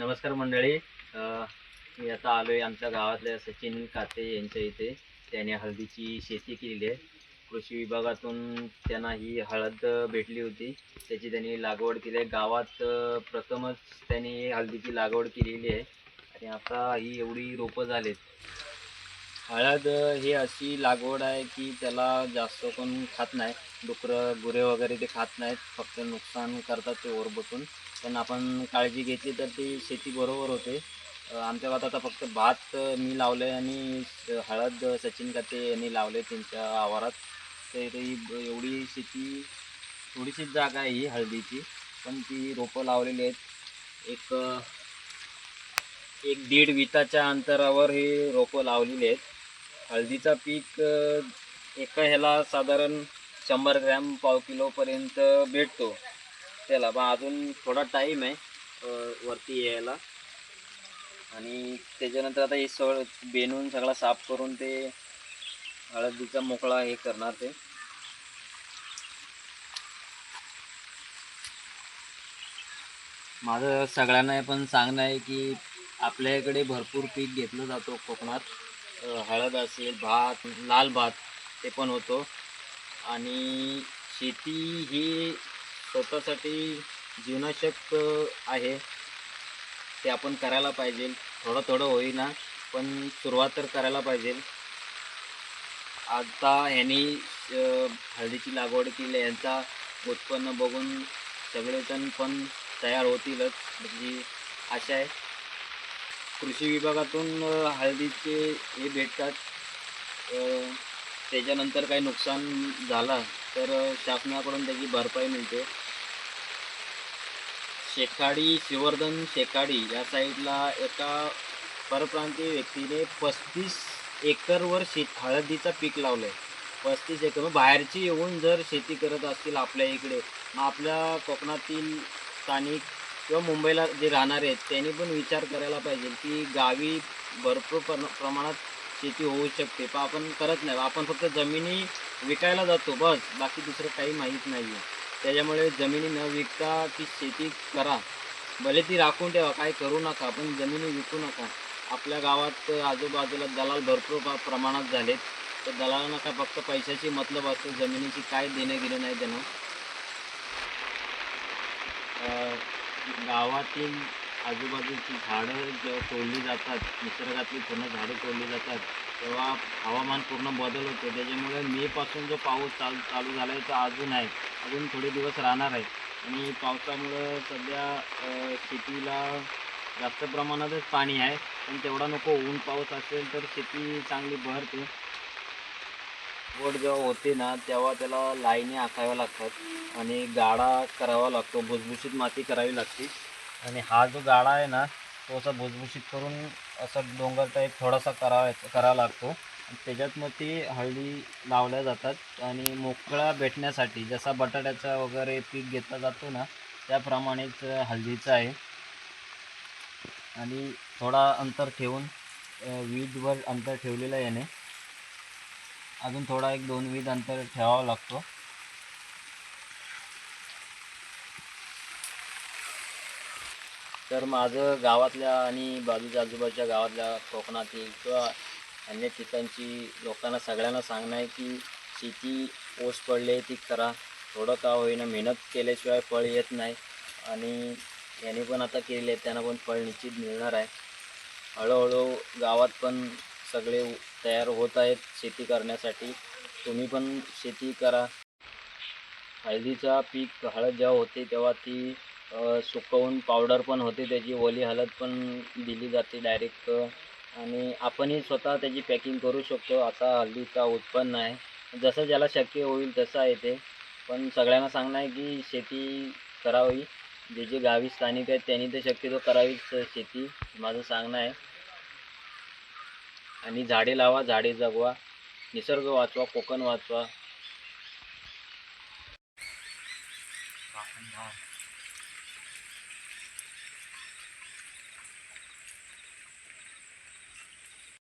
नमस्कार मंडळी. मी आता आलो आहे आमच्या गावातल्या सचिन काते यांच्या इथे. त्याने हळदीची शेती केलेली आहे. कृषी विभागातून त्यांना ही हळद भेटली होती. त्याची त्यांनी लागवड केली आहे. गावात प्रथमच त्यांनी हळदीची लागवड केलेली आहे. आणि आता ही एवढी रोपं झालीत. हळद ही अशी लागवड आहे की त्याला जास्त कोण खात नाही. डुकरं गुरे वगैरे ते खात नाहीत. फक्त नुकसान करतात ते ओर बसून. पण आपण काळजी घेतली तर ती शेती बरोबर होते. आमच्या भात आता फक्त भात मी लावले आणि हळद सचिन काते यांनी लावले त्यांच्या आवारात. तर ही एवढी शेती थोडीशीच जागा आहे ही हळदीची. पण ती रोपं लावलेली आहेत. एक एक दीड विताच्या अंतरावर ही रोपं लावलेली आहेत. हळदीचा पीक एका ह्याला साधारण शंभर ग्रॅम पाव किलोपर्यंत भेटतो. त्याला पण अजून थोडा टाईम आहे वरती यायला. आणि त्याच्यानंतर आता हे सगळं बेनून सगळा साफ करून ते हळदीचा मोकळा हे करणार ते. माझं सगळ्यांना पण सांगणं आहे की आपल्या इकडे भरपूर पीक घेतलं जातो कोकणात. हळद असेल भात लाल भात ते पण होतो. आणि शेती ही स्वतःसाठी जीवनाशक आहे. ते आपण करायला पाहिजे. थोडं थोडं होईना पण सुरुवात तर करायला पाहिजे. आता ह्यांनी हळदीची लागवड केली यांचा उत्पन्न बघून सगळेजण पण तयार होतीलच. म्हणजे आशा आहे. कृषी विभागातून हळदीचे हे भेटतात. त्याच्यानंतर काही नुकसान झालं तर शासनाकडून त्याची भरपाई मिळते. शेकाडी शिवर्धन शेकाडी या साईडला एका परप्रांतीय व्यक्तीने पस्तीस एकरवर शेत हळदीचं पीक लावलं आहे पस्तीस एकर बाहेरची येऊन जर शेती करत असतील आपल्या इकडे मग आपल्या कोकणातील स्थानिक किंवा मुंबईला जे राहणारे आहेत त्यांनी पण विचार करायला पाहिजे की गावी भरपूर प्र प्रमाणात शेती होऊ शकते. पण आपण करत नाही. आपण फक्त जमिनी विकायला जातो बस. बाकी दुसरं काही माहीत नाही आहे त्याच्यामुळे जमिनी न विकता ती शेती करा. भले ती राखून ठेवा काही करू नका पण जमिनी विकू नका. आपल्या गावात आजूबाजूला दलाल भरपूर प्र- प्रमाणात झालेत. तर दलालांना काय फक्त पैशाची मतलब असतो जमिनीची काय देणं घेणं नाही त्यांना गावातील आजूबाजूची झाडं जेव्हा तोडली जातात निसर्गातली पूर्ण झाडं तोडली जातात तेव्हा हवामान पूर्ण बदल होतो. त्याच्यामुळे मेपासून जो पाऊस चालू चालू झाला आहे तो अजून आहे. अजून थोडे दिवस राहणार आहे. आणि पावसामुळं सध्या शेतीला जास्त प्रमाणातच पाणी आहे. पण तेवढा नको ऊन पाऊस असेल तर शेती चांगली बहरते. गोड जेव्हा होते ना तेव्हा त्याला लाईनी आखाव्या लागतात आणि गाडा करावा लागतो भुसभुशीत माती करावी लागते. आणि हा जो गाडा आहे ना तो असा भुसभुशीत करून असा डोंगर टाईप थोडासा करावा करावा लागतो. त्याच्यात मग ती हळदी लावल्या जातात आणि मोकळा भेटण्यासाठी जसा बटाट्याचा वगैरे पीक घेतला जातो ना त्याप्रमाणेच हळदीचं आहे. आणि थोडा अंतर ठेवून वीजवर अंतर ठेवलेलं आहे याने. अजून थोडा एक दोन वीज अंतर ठेवावा लागतो. तर माझं गावातल्या आणि बाजूच्या आजूबाजूच्या गावातल्या कोकणातील किंवा अन्य ठिकाणची लोकांना सगळ्यांना सांगणं आहे की शेती ओस पडले ती करा. थोडं का होईना मेहनत केल्याशिवाय फळ येत नाही आणि यांनी पण आता केलेले त्यांना पण फळ निश्चित मिळणार आहे. हळूहळू गावात पण सगळे तयार होत आहेत शेती करण्यासाठी. तुम्ही पण शेती करा. हळदीचा पीक हळद जेव्हा होते तेव्हा ती सुकवून पावडर पण होते. त्याची ओली हळद पण दिली जाते डायरेक्ट आणि आपणही स्वतः त्याची पॅकिंग करू शकतो. आता हळदीचा उत्पन्न आहे. जसं ज्याला शक्य होईल तसं आहे ते. पण सगळ्यांना सांगणं आहे की शेती करावी. जे जे गावी स्थानिक आहेत त्यांनी तर शक्यतो करावीच शेती. माझं सांगणं आहे. आणि झाडे लावा झाडे जगवा निसर्ग वाचवा कोकण वाचवा.